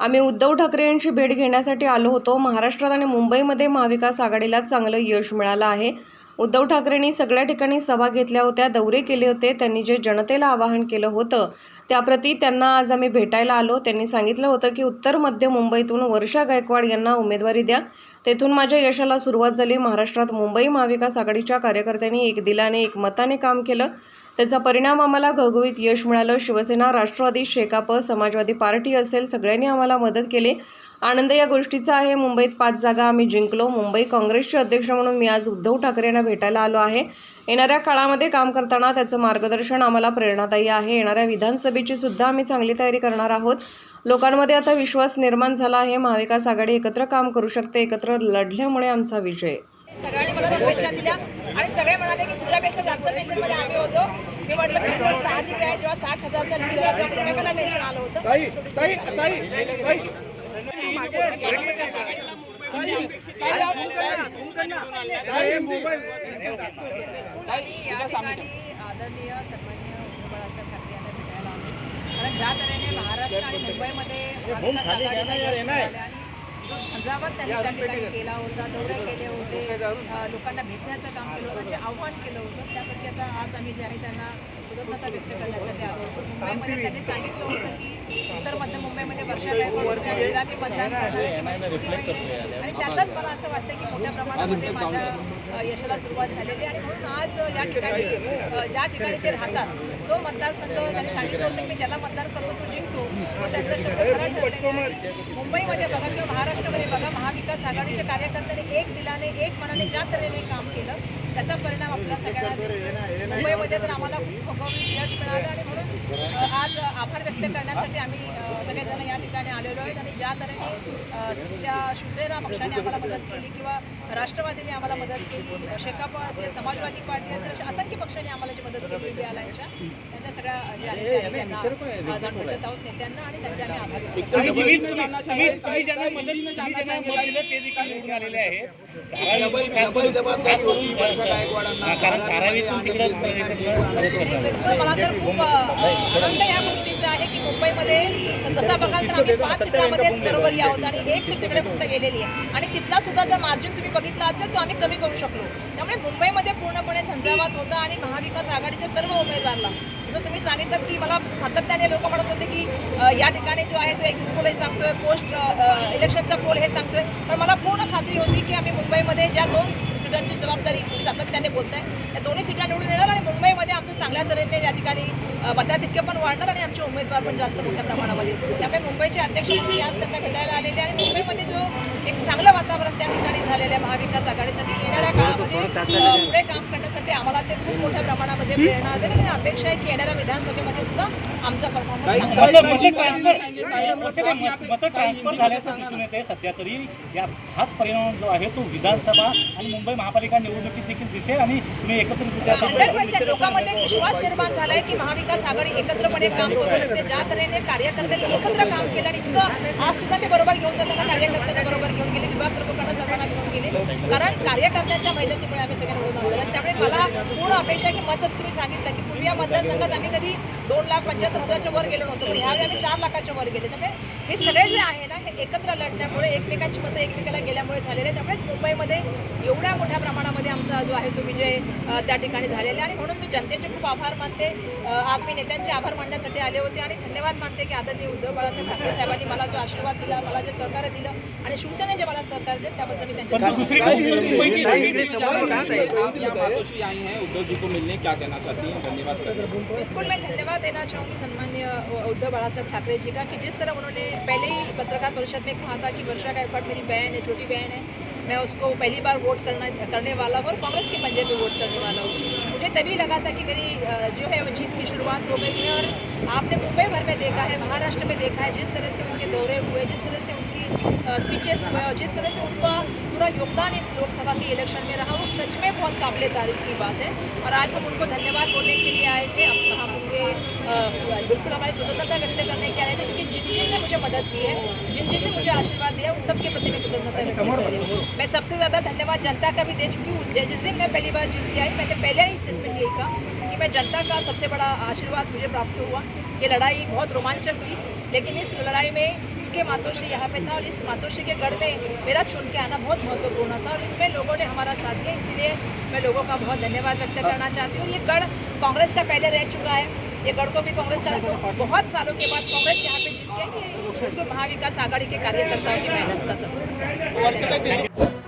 आम्ही उद्धव ठाकरे यांची भेट घेण्यासाठी आलो होतो. महाराष्ट्रात आणि मुंबईमध्ये महाविकास आघाडीला चांगलं यश मिळालं आहे. उद्धव ठाकरेंनी सगळ्या ठिकाणी सभा घेतल्या होत्या दौरे केले होते. त्यांनी जे जनतेला आवाहन केलं होतं त्याप्रती त्यांना आज आम्ही भेटायला आलो. त्यांनी सांगितलं होतं की उत्तर मध्य मुंबईतून वर्षा गायकवाड यांना उमेदवारी द्या. तेथून माझ्या यशाला सुरुवात झाली. महाराष्ट्रात मुंबई महाविकास आघाडीच्या कार्यकर्त्यांनी एक दिलाने एक मताने काम केलं. त्याचा परिणाम आम्हाला घवघवीत यश मिळालं. शिवसेना राष्ट्रवादी शेकाप समाजवादी पार्टी असेल सगळ्यांनी आम्हाला मदत केली. आनंद या गोष्टीचा आहे. मुंबईत पाच जागा आम्ही जिंकलो. मुंबई काँग्रेसचे अध्यक्ष म्हणून मी आज उद्धव ठाकरे यांना भेटायला आलो आहे. येणाऱ्या काळामध्ये काम करताना त्याचं मार्गदर्शन आम्हाला प्रेरणादायी आहे. येणाऱ्या विधानसभेची सुद्धा आम्ही चांगली तयारी करणार आहोत. लोकांमध्ये आता विश्वास निर्माण झाला आहे. महाविकास आघाडी एकत्र काम करू शकते. एकत्र लढल्यामुळे आमचा विजय सगळ्यांनी मला शुभेच्छा दिल्या आणि सगळे म्हणाले की तुझ्यापेक्षा जास्त टेन्शनमध्ये आम्ही होतो मी म्हटलं पेट्रोल सहा ठीक आहे जेव्हा साठ हजारचा प्रत्येकाला टेन्शन आलं होतं? ताई ताई ताई ताई. ताई मोबाईल. आणि या ठिकाणी आदरणीय सन्माननीय उद्धव बाळासाहेब ठाकरे यांना भेटायला आलो. कारण ज्या तऱ्हेने महाराष्ट्र आणि मुंबईमध्ये झंझावात त्यांनी त्या ठिकाणी केला होता दौरे केले होते लोकांना भेटण्याचं काम केलं होतं जे आव्हान केलं होतं त्यापैकी आता आज आम्ही जे आहे त्यांना कृतज्ञता व्यक्त करण्यासाठी आलो होतो. मुंबईमध्ये त्यांनी सांगितलं होतं की उत्तर मध्य मुंबईमध्ये वर्षा गायकवाड मी मतदान करणार आहे. आणि त्यातच मला असं वाटतं की मोठ्या प्रमाणामध्ये माझ्या यशाला सुरुवात झालेली आणि म्हणून आज या ठिकाणी ज्या ठिकाणी ते राहतात तो मतदारसंघ त्यांनी सांगितलं होतं की मी ज्याला मतदार करतो तो जिंकतो. तो त्यांचा शब्द खरा ठरलेला आहे. मुंबईमध्ये बघा किंवा महाराष्ट्रामध्ये बघा महाविकास आघाडीच्या कार्यकर्त्यांनी एक दिलाने एक मनाने ज्या तऱ्हेने काम केलं त्याचा परिणाम आपल्या सगळ्यांना मुंबईमध्ये तर आम्हाला खूप यश मिळालं आणि म्हणून आभार व्यक्त करण्यासाठी आम्ही सगळेजण या ठिकाणी आलेलो आहेत आणि ज्या तऱ्हेने त्या शिवसेना पक्षाने आम्हाला मदत केली किंवा राष्ट्रवादीने आम्हाला मदत केली शेकाप असेल समाजवादी पार्टी असेल अशा असंख्य पक्षांनी आम्हाला जी मदत केली इंडिया अलायन्सच्या सगळ्या आलेले आहेत कारण धारावीतून तिकडे मला तर खूप अ, आनंद या गोष्टीचा आहे की मुंबईमध्ये तसा बघाल तर आम्ही पाच सीटामध्येच बरोबर आहोत आणि एक सीट तिकडे फक्त गेलेली आहे. आणि तिथला सुद्धा जर मार्जिन तुम्ही बघितला असेल तो आम्ही कमी करू शकलो. त्यामुळे मुंबईमध्ये पूर्णपणे झंझावात होता आणि महाविकास आघाडीच्या सर्व उमेदवारला जसं तुम्ही सांगितलं की मला सातत्याने लोक म्हणत होते की या ठिकाणी जो आहे तो एक्झिट पोल हे सांगतोय पोस्ट इलेक्शनचा पोल हे सांगतोय. पण मला पूर्ण खात्री होती की आम्ही मुंबईमध्ये ज्या दोन सीटांची जबाबदारी तुम्ही सातत्याने बोलताय त्या दोन्ही सीटा निवडून येणार आणि मुंबईमध्ये आमचं चांगल्या तऱ्हेने या ठिकाणी मतदार तितके पण वाढणार आणि आमचे उमेदवार पण जास्त मोठ्या प्रमाणामध्ये त्यामुळे मुंबईचे अध्यक्ष म्हणून आज त्यांना भेटायला आलेले आणि मुंबईमध्ये जो चांगलं वातावरण त्या ठिकाणी झालेलं आहे महाविकास आघाडीसाठी येणाऱ्या काळामध्ये पुढे काम करण्यासाठी आम्हाला ते खूप मोठ्या प्रमाणामध्ये प्रेरणा देईल आणि अपेक्षा आहे की येणाऱ्या विधानसभेमध्ये सुद्धा आमचा परफॉर्मन्स मत ट्रान्सफर मत ट्रान्सफर झाल्याचं दिसून येते. सध्या तरी या हाच परिणाम जो आहे तो विधानसभा आणि मुंबई महापालिका निवडणुकीत देखील दिसेल आणि तुम्ही. पर्सेंट लोकांमध्ये विश्वास निर्माण झालाय की महाविकास आघाडी एकत्रपणे काम करू शकते. ज्या तऱ्हेने कार्यकर्त्यांनी एकत्र काम केलं आणि इतकं आज सुद्धा मी बरोबर घेऊन जाताना कार्यकर्त्यांना बरोबर घेऊन गेले विभाग प्रमुखांना सर्वांना घेऊन गेले कारण कार्यकर्त्यांच्या मैदानीमुळे आम्ही सगळे निवडून आलो. आणि त्यामुळे मला पूर्ण अपेक्षा की मतच तुम्ही सांगितलं की पूर्वी या मतदारसंघात आम्ही कधी दोन लाख पंच्याहत्तर हजारच्या वर गेलो नव्हतो पण ह्यावेळी आम्ही चार लाखाच्या वर गेले. त्यामुळे हे सगळे जे आहे ना हे एकत्र लढण्यामुळे एकमेकांची मतं एकमेकाला गेल्यामुळे झालेले. आहे. त्यामुळेच मुंबईमध्ये एवढ्या मोठ्या प्रमाणामध्ये आमचा जो आहे तो विजय त्या ठिकाणी झालेला आहे. आणि म्हणून मी जनतेचे खूप आभार मानते. आज मी नेत्यांचे आभार मानण्यासाठी आले होते आणि धन्यवाद मानते की आदरणीय उद्धव बाळासाहेब ठाकरे साहेबांनी मला जो आशीर्वाद दिला मला जे सहकार्य दिलं आणि शिवसेने जे मला सहकार्य दिलं त्याबद्दल मी त्यांचे परंतु दुसरीकडे मुंबईची आप यहाँ मातोश्री आई हैं उद्धव जी को मिलने क्या कहना चाहती हैं? धन्यवाद बिल्कुल मैं धन्यवाद देना चाहूँगी सम्मान्य उद्धव बाळासाहेब ठाकरे जी का कि जिस तरह उन्होंने पहले ही पत्रकार परिषद में कहा था कि वर्षा गायकवाड़ मेरी बहन है छोटी बहन है मैं उसको पहली बार वोट करना करने वाला हूँ और कांग्रेस के पंजे पे वोट करने वाला हूँ। मुझे तभी लगा था कि मेरी जो है वो जीत की शुरुआत हो गई है और आपने मुंबई भर में देखा है महाराष्ट्र में देखा है जिस तरह से उनके दौरे हुए जिस तरह स्पीचेस हुए और जिस तरह से उनका पूरा योगदान इस लोकसभा के इलेक्शन में रहा वो सच में बहुत काबिल तारीफ़ की बात है। और आज हम उनको धन्यवाद बोलने के लिए आए थे। अब हम उनके बिल्कुल हमारी कृतज्ञता व्यक्त करने के आए थे क्योंकि जिन जिन ने मुझे मदद की है जिन जिन ने मुझे आशीर्वाद दिया उन सबके प्रति मैं कृतज्ञता हूँ। मैं सबसे ज़्यादा धन्यवाद जनता का भी दे चुकी हूँ। जिस दिन मैं पहली बार जीत के आई मैंने पहले ही स्टेटमेंट यही कहा कि मैं जनता का सबसे बड़ा आशीर्वाद मुझे प्राप्त हुआ। ये लड़ाई बहुत रोमांचक थी लेकिन इस लड़ाई में के मातोश्री यहाँ पे था और इस मातोश्री के गढ़ में मेरा चुन के आना बहुत महत्वपूर्ण था और इसमें लोगों ने हमारा साथ दिया इसलिए मैं लोगों का बहुत धन्यवाद व्यक्त करना चाहती हूँ। ये गढ़ कांग्रेस का पहले रह चुका है ये गढ़ को भी कांग्रेस का तो बहुत सालों के बाद कांग्रेस यहाँ पे जीत गया ये महाविकास आघाड़ी के कार्यकर्ताओं की मेहनत का सब